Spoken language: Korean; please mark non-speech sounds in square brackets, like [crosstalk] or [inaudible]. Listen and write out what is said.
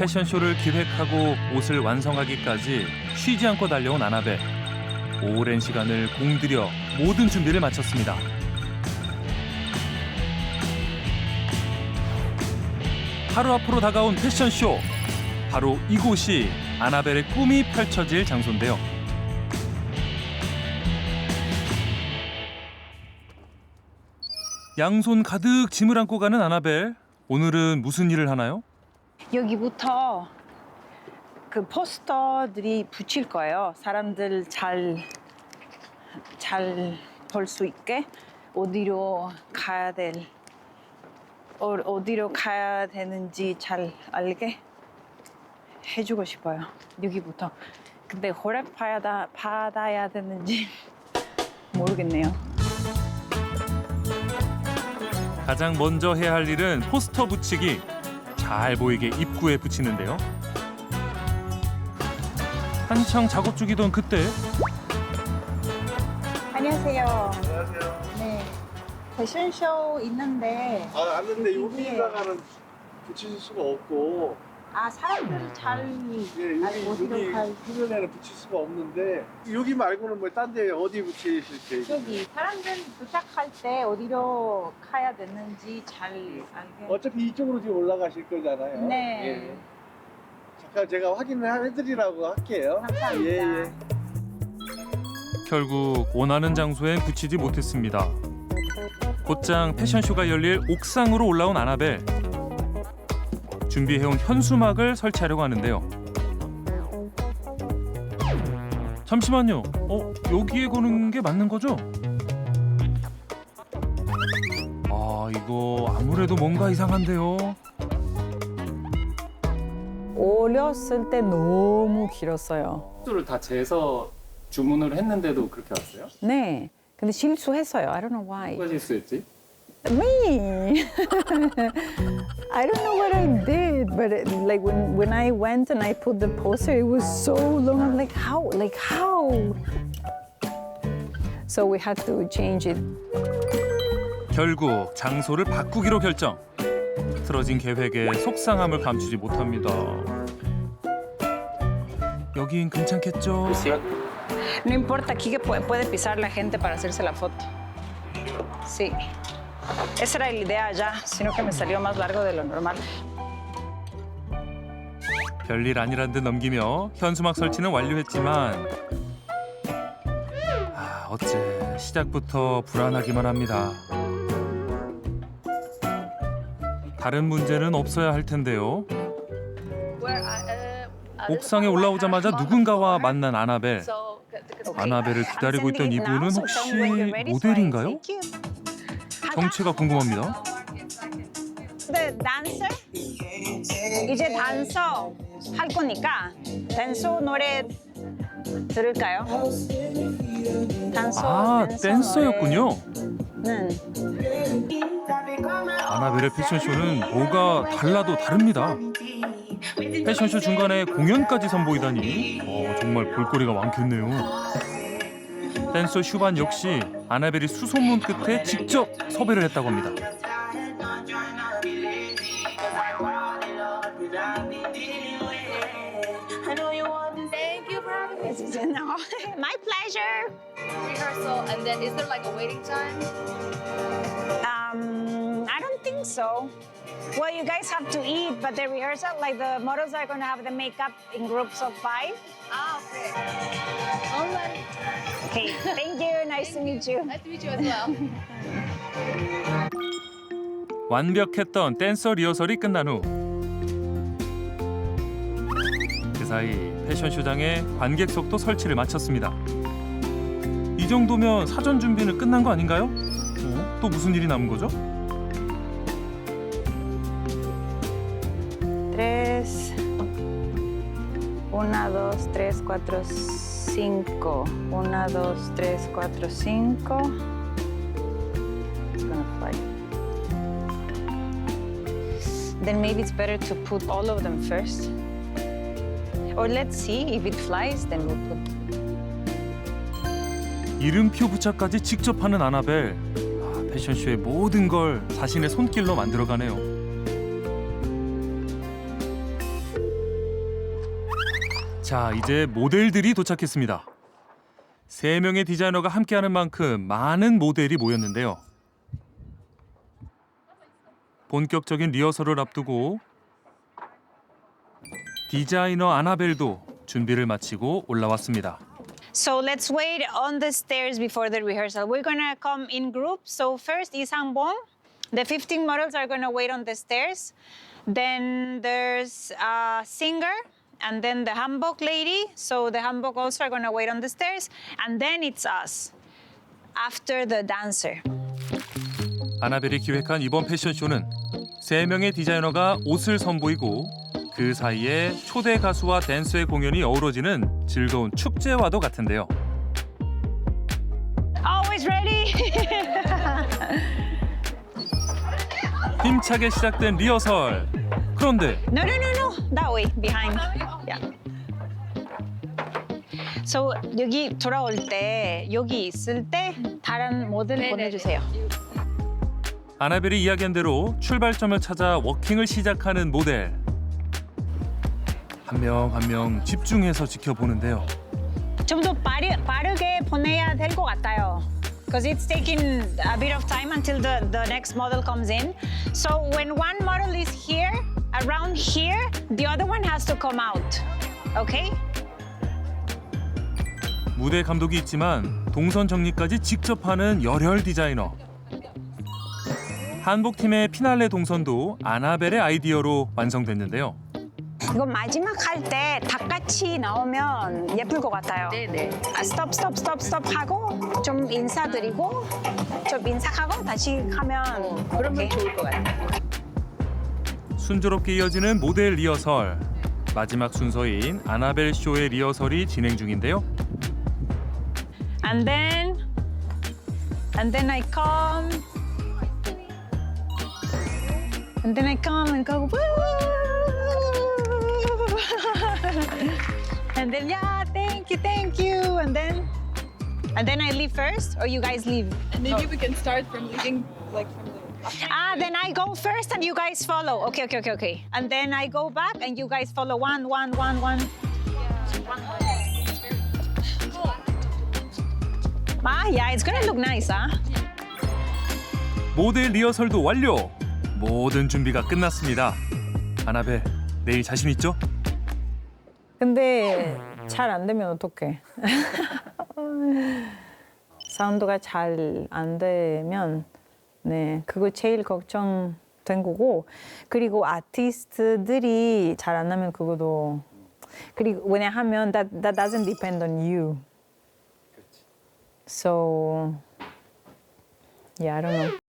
패션쇼를 기획하고 옷을 완성하기까지 쉬지 않고 달려온 아나벨. 오랜 시간을 공들여 모든 준비를 마쳤습니다. 하루 앞으로 다가온 패션쇼. 바로 이곳이 아나벨의 꿈이 펼쳐질 장소인데요. 양손 가득 짐을 안고 가는 아나벨. 오늘은 무슨 일을 하나요? 여기부터 그 포스터들이 붙일 거예요. 사람들 잘 잘 볼 수 있게 어디로 가야 될 어, 어디로 가야 되는지 잘 알게 해주고 싶어요. 여기부터. 근데 허락 받아 받아야 되는지 [laughs] 모르겠네요. 가장 먼저 해야 할 일은 포스터 붙이기. 잘 보이게 입구에 붙이는데요. 한창 작업 중이던 그때 안녕하세요. 안녕하세요. 네. 패션쇼 있는데 아, 아는데 네. 여기다가는 붙이실 수가 없고, 아 사람들 잘 예, 아니, 여기, 어디로 주변에는 붙일 수가 없는데, 여기 말고는 뭐 딴 데 어디 붙이실 계획이 저기 사람들 도착할 때 어디로 가야 되는지 잘 알게. 어차피 이쪽으로 지금 올라가실 거잖아요. 네. 예. 잠깐 제가 확인을 해드리라고 할게요. 감사합니다. 예, 예. 결국 원하는 장소엔 붙이지 못했습니다. 곧장 패션쇼가 열릴 옥상으로 올라온 아나벨. 준비해온 현수막을 설치하려고 하는데요. 잠시만요. 어, 여기에 거는 게 맞는 거죠? 아, 이거 아무래도 뭔가 이상한데요. 어렸을 때 너무 길었어요. 수를 다 재서 주문을 했는데도 그렇게 왔어요? 네. 근데 실수했어요. I don't know why. 누가 실수했지? Me. I don't know what I did, but it, like when when I went and I put the poster, it was so long. I'm like, how? Like how? So we had to change it. 결국 장소를 바꾸기로 결정. 틀어진 계획에 속상함을 감추지 못합니다. 여긴 괜찮겠죠? No importa, aquí que puede, puede pisar la gente para hacerse la foto. Sí. Esa era la idea ya, sino que me salió más largo de lo normal. 별일 아니란 듯 넘기며 현수막 설치는 완료했지만 아, 어째 시작부터 불안하기만 합니다. 다른 문제는 없어야 할 텐데요. 옥상에 올라오자마자 누군가와 만난 아나벨. 아나벨을 기다리고 있던 이분은 혹시 모델인가요? 정체가 궁금합니다. 네, 댄서? 이제 댄서 할 거니까 댄서 노래 들을까요? 댄서 아, 댄서 댄서였군요. 노래는 아나벨의 패션쇼는 뭐가 달라도 다릅니다. 패션쇼 중간에 공연까지 선보이다니 어, 정말 볼거리가 많겠네요. 댄서 슈반 역시 아나벨이 수소문 끝에 직접 섭외를 했다고 합니다. Thank you for having me. No, my pleasure. Rehearsal, and then is there like a waiting time? Um, I don't think so. Well, you guys have to eat, but the rehearsal, like the models are going to have the makeup in groups of five. Ah, okay. All right. Okay, thank you. Nice to meet you. Nice to meet you as well. 완벽했던 댄서 리허설이 끝난 후 그 사이 패션쇼장에 관객석도 설치를 마쳤습니다. 이 정도면 사전 준비는 끝난 거 아닌가요? 어? 또 무슨 일이 남은 거죠? Tres. Una, dos, tres, cuatro, cinco. Una, dos, tres, cuatro, cinco. It's gonna fly. Then maybe it's better to put all of them first. Or let's see if it flies, then we'll put. 이름표 부착까지 직접 하는 아나벨. 아, 패션쇼의 모든 걸 자신의 손길로 만들어가네요. 자, 이제 모델들이 도착했습니다. 세 명의 디자이너가 함께하는 만큼 많은 모델이 모였는데요. 본격적인 리허설을 앞두고 디자이너 아나벨도 준비를 마치고 올라왔습니다. So let's wait on the stairs before the rehearsal. We're gonna come in groups. So first is Hangbong. The 15 models are gonna wait on the stairs. Then there's a singer, and then the hanbok lady. So the hanbok also are gonna wait on the stairs, and then it's us. After the dancer. 아나벨이 기획한 이번 패션쇼는 세 명의 디자이너가 옷을 선보이고 그 사이에 초대 가수와 댄서의 공연이 어우러지는 즐거운 축제와도 같은데요. 힘차게 시작된 리허설. 그런데 No, no, no, no. That way, behind. Yeah. So 여기 돌아올 때 여기 있을 때 다른 모델 보내주세요. 아나벨이 이야기한 대로 출발점을 찾아 워킹을 시작하는 모델. 한 명 한 명 집중해서 지켜보는데요. 좀 더 빠르, 빠르게 보내야 될 것 같아요. Because it's taking a bit of time until the, the next model comes in. So when one model is here, around here, the other one has to come out. Okay? 무대 감독이 있지만 동선 정리까지 직접 하는 열혈 디자이너. 한복팀의 피날레 동선도 아나벨의 아이디어로 완성됐는데요. 이거 마지막 할 때 다 같이 나오면 예쁠 것 같아요. 네네. 아, 스톱 스톱 스톱 스톱 하고 좀 인사드리고 좀 인사하고 다시 하면 그러면 오케이. 좋을 것 같아요. 순조롭게 이어지는 모델 리허설. 마지막 순서인 아나벨 쇼의 리허설이 진행 중인데요. And then and then I come and then I come and go woo and then yeah thank you thank you and then and then I leave first or you guys leave Maybe we can start from leaving, like from the. Ah, then I go first and you guys follow. Okay, okay, okay, okay. And then I go back and you guys follow one, one, one, one. Ah, yeah, it's gonna look nice, huh? 모델 리허설도 완료. 모든 준비가 끝났습니다. 아나벨, 내일 자신 있죠? 근데 잘 안 되면 어떡해? [laughs] 사운드가 잘 안 되면 네 그거 제일 걱정된 거고 그리고 아티스트들이 잘 안 하면 그것도 그리고 왜냐하면 that that doesn't depend on you. So yeah, I don't know.